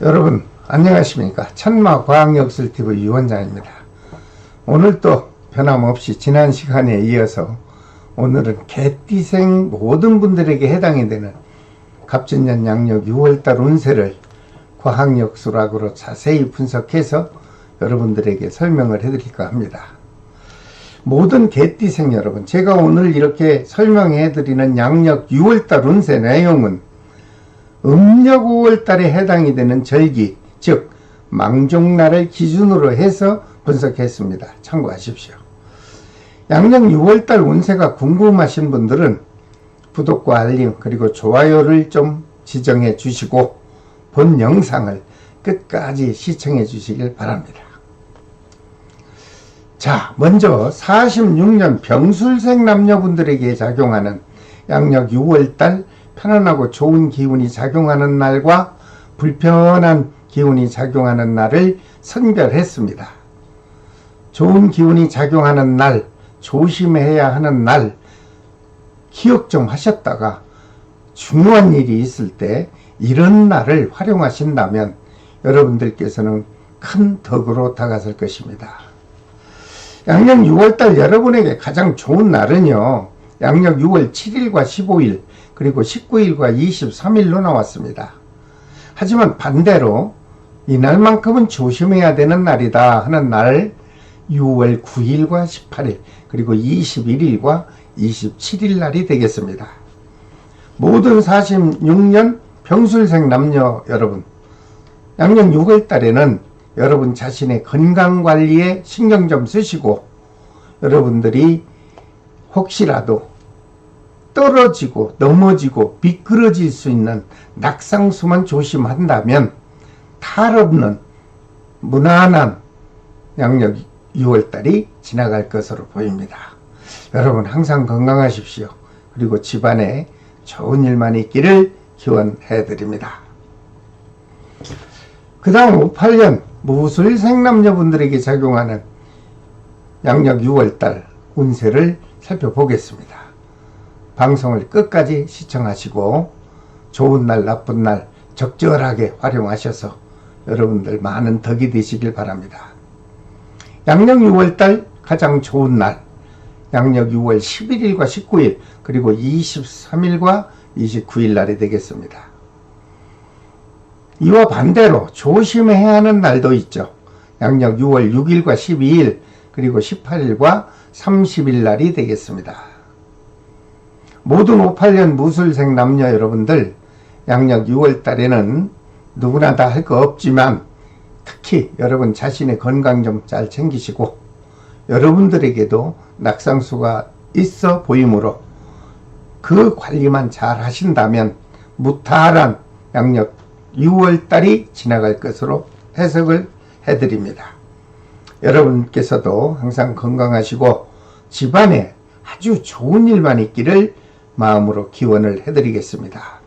여러분 안녕하십니까? 천마과학역술TV 유원장입니다. 오늘 또 변함없이 지난 시간에 이어서 오늘은 개띠생 모든 분들에게 해당이 되는 갑진년 양력 6월달 운세를 과학역술학으로 자세히 분석해서 여러분들에게 설명을 해드릴까 합니다. 모든 개띠생 여러분 제가 오늘 이렇게 설명해 드리는 양력 6월달 운세 내용은 음력 5월달에 해당이 되는 절기, 즉 망종날을 기준으로 해서 분석했습니다. 참고하십시오. 양력 6월달 운세가 궁금하신 분들은 구독과 알림 그리고 좋아요를 좀 지정해 주시고 본 영상을 끝까지 시청해 주시길 바랍니다. 자, 먼저 46년 병술생 남녀분들에게 작용하는 양력 6월달 편안하고 좋은 기운이 작용하는 날과 불편한 기운이 작용하는 날을 선별했습니다. 좋은 기운이 작용하는 날, 조심해야 하는 날, 기억 좀 하셨다가 중요한 일이 있을 때 이런 날을 활용하신다면 여러분들께서는 큰 덕으로 다가설 것입니다. 양력 6월달 여러분에게 가장 좋은 날은요. 양력 6월 7일과 15일 그리고 19일과 23일로 나왔습니다. 하지만 반대로 이날만큼은 조심해야 되는 날이다 하는 날 6월 9일과 18일 그리고 21일과 27일 날이 되겠습니다. 모든 46년 병술생 남녀 여러분 양력 6월 달에는 여러분 자신의 건강관리에 신경 좀 쓰시고 여러분들이 혹시라도 떨어지고 넘어지고 미끄러질 수 있는 낙상수만 조심한다면 탈 없는 무난한 양력 6월달이 지나갈 것으로 보입니다. 여러분 항상 건강하십시오. 그리고 집안에 좋은 일만 있기를 기원해 드립니다. 그 다음 58년 무술 생 남녀분들에게 작용하는 양력 6월달 운세를 살펴보겠습니다. 방송을 끝까지 시청하시고 좋은 날 나쁜 날 적절하게 활용하셔서 여러분들 많은 덕이 되시길 바랍니다. 양력 6월달 가장 좋은 날 양력 6월 11일과 19일 그리고 23일과 29일 날이 되겠습니다. 이와 반대로 조심해야 하는 날도 있죠. 양력 6월 6일과 12일 그리고 18일과 30일 날이 되겠습니다. 모든 58년 무술생 남녀 여러분들 양력 6월 달에는 누구나 다 할 거 없지만 특히 여러분 자신의 건강 좀 잘 챙기시고 여러분들에게도 낙상수가 있어 보이므로 그 관리만 잘 하신다면 무탈한 양력 6월 달이 지나갈 것으로 해석을 해드립니다. 여러분께서도 항상 건강하시고 집안에 아주 좋은 일만 있기를 마음으로 기원을 해드리겠습니다.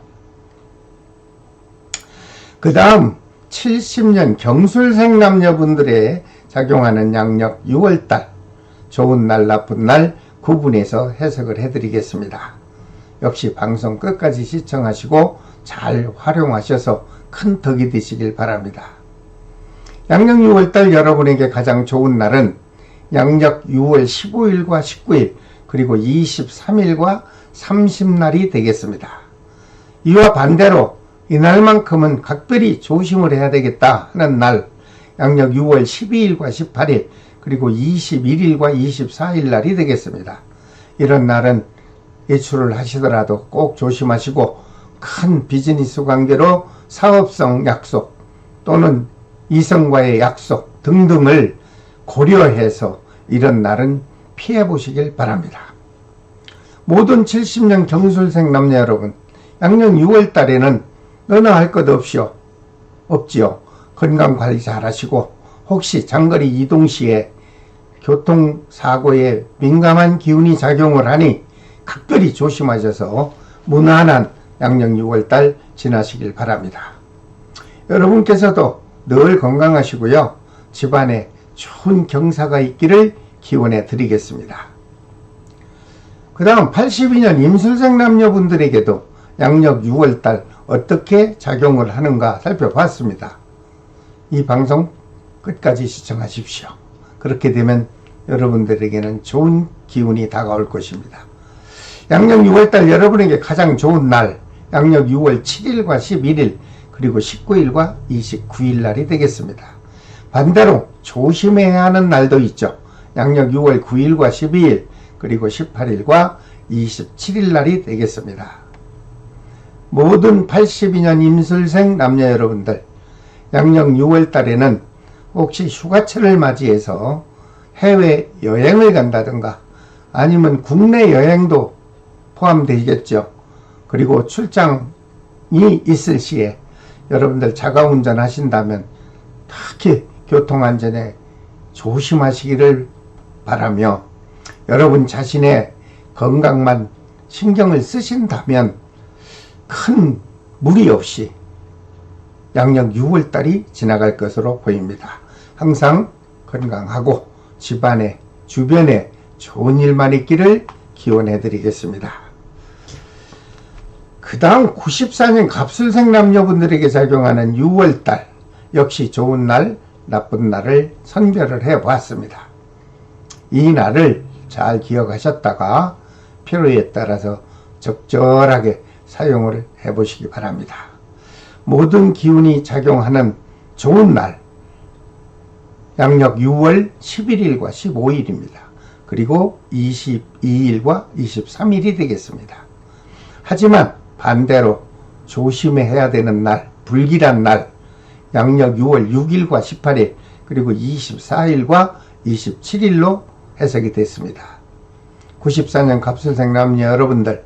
그 다음 70년 경술생 남녀분들의 작용하는 양력 6월달 좋은 날 나쁜 날 구분해서 해석을 해드리겠습니다. 역시 방송 끝까지 시청하시고 잘 활용하셔서 큰 덕이 되시길 바랍니다. 양력 6월달 여러분에게 가장 좋은 날은 양력 6월 15일과 19일 그리고 23일과 30날이 되겠습니다. 이와 반대로 이날만큼은 각별히 조심을 해야 되겠다 하는 날 양력 6월 12일과 18일 그리고 21일과 24일 날이 되겠습니다. 이런 날은 예출을 하시더라도 꼭 조심하시고 큰 비즈니스 관계로 사업성 약속 또는 이성과의 약속 등등을 고려해서 이런 날은 피해 보시길 바랍니다. 모든 70년 경술생 남녀 여러분, 양력 6월 달에는 너나 할 것 없이요. 없지요. 건강 관리 잘 하시고, 혹시 장거리 이동 시에 교통사고에 민감한 기운이 작용을 하니 각별히 조심하셔서 무난한 양력 6월 달 지나시길 바랍니다. 여러분께서도 늘 건강하시고요. 집안에 좋은 경사가 있기를 기원해 드리겠습니다. 그 다음 82년 임술생 남녀분들에게도 양력 6월달 어떻게 작용을 하는가 살펴봤습니다. 이 방송 끝까지 시청하십시오. 그렇게 되면 여러분들에게는 좋은 기운이 다가올 것입니다. 양력 6월달 여러분에게 가장 좋은 날, 양력 6월 7일과 11일, 그리고 19일과 29일 날이 되겠습니다. 반대로 조심해야 하는 날도 있죠. 양력 6월 9일과 12일, 그리고 18일과 27일 날이 되겠습니다. 모든 82년 임술생 남녀 여러분들, 양력 6월 달에는 혹시 휴가철을 맞이해서 해외 여행을 간다든가 아니면 국내 여행도 포함되겠죠. 그리고 출장이 있을 시에 여러분들 자가 운전 하신다면 특히 교통안전에 조심하시기를 바라며 여러분 자신의 건강만 신경을 쓰신다면 큰 무리 없이 양력 6월달이 지나갈 것으로 보입니다. 항상 건강하고 집안에 주변에 좋은 일만 있기를 기원해 드리겠습니다. 그 다음 94년 갑술생 남녀분들에게 작용하는 6월달 역시 좋은 날, 나쁜 날을 선별을 해 보았습니다. 이 날을 잘 기억하셨다가 필요에 따라서 적절하게 사용을 해 보시기 바랍니다. 모든 기운이 작용하는 좋은 날, 양력 6월 11일과 15일입니다. 그리고 22일과 23일이 되겠습니다. 하지만 반대로 조심해야 되는 날, 불길한 날, 양력 6월 6일과 18일, 그리고 24일과 27일로 해석이 됐습니다. 94년 갑술생 남녀 여러분들,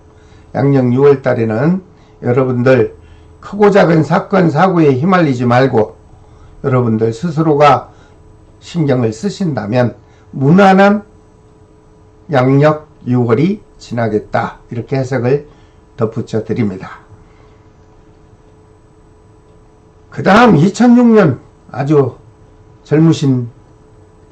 양력 6월 달에는 여러분들 크고 작은 사건, 사고에 휘말리지 말고 여러분들 스스로가 신경을 쓰신다면 무난한 양력 6월이 지나겠다. 이렇게 해석을 덧붙여 드립니다. 그 다음 2006년 아주 젊으신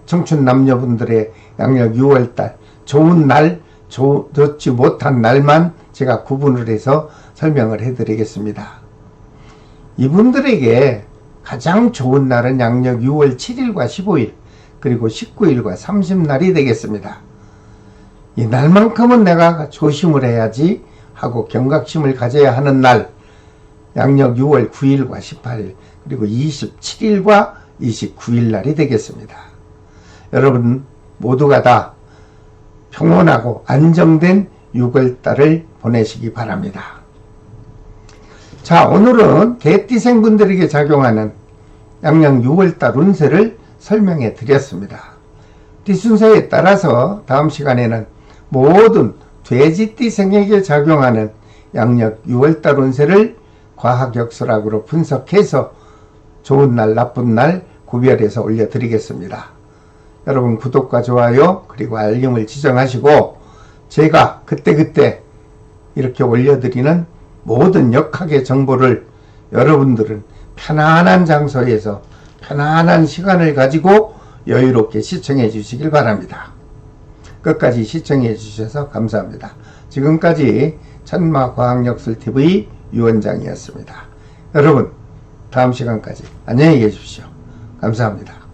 청춘 남녀분들의 양력 6월달 좋은 날, 좋지 못한 날만 제가 구분을 해서 설명을 해드리겠습니다. 이분들에게 가장 좋은 날은 양력 6월 7일과 15일 그리고 19일과 30날이 되겠습니다. 이 날만큼은 내가 조심을 해야지 하고 경각심을 가져야 하는 날 양력 6월 9일과 18일 그리고 27일과 29일 날이 되겠습니다. 여러분 모두가 다 평온하고 안정된 6월달을 보내시기 바랍니다. 자 오늘은 개띠생분들에게 작용하는 양력 6월달 운세를 설명해 드렸습니다. 띠순서에 따라서 다음 시간에는 모든 돼지띠생에게 작용하는 양력 6월달 운세를 과학역설학으로 분석해서 좋은 날 나쁜 날 구별해서 올려드리겠습니다. 여러분 구독과 좋아요 그리고 알림을 지정하시고 제가 그때그때 이렇게 올려드리는 모든 역학의 정보를 여러분들은 편안한 장소에서 편안한 시간을 가지고 여유롭게 시청해 주시길 바랍니다. 끝까지 시청해 주셔서 감사합니다. 지금까지 천마과학역술TV 유원장이었습니다. 여러분 다음 시간까지 안녕히 계십시오. 감사합니다.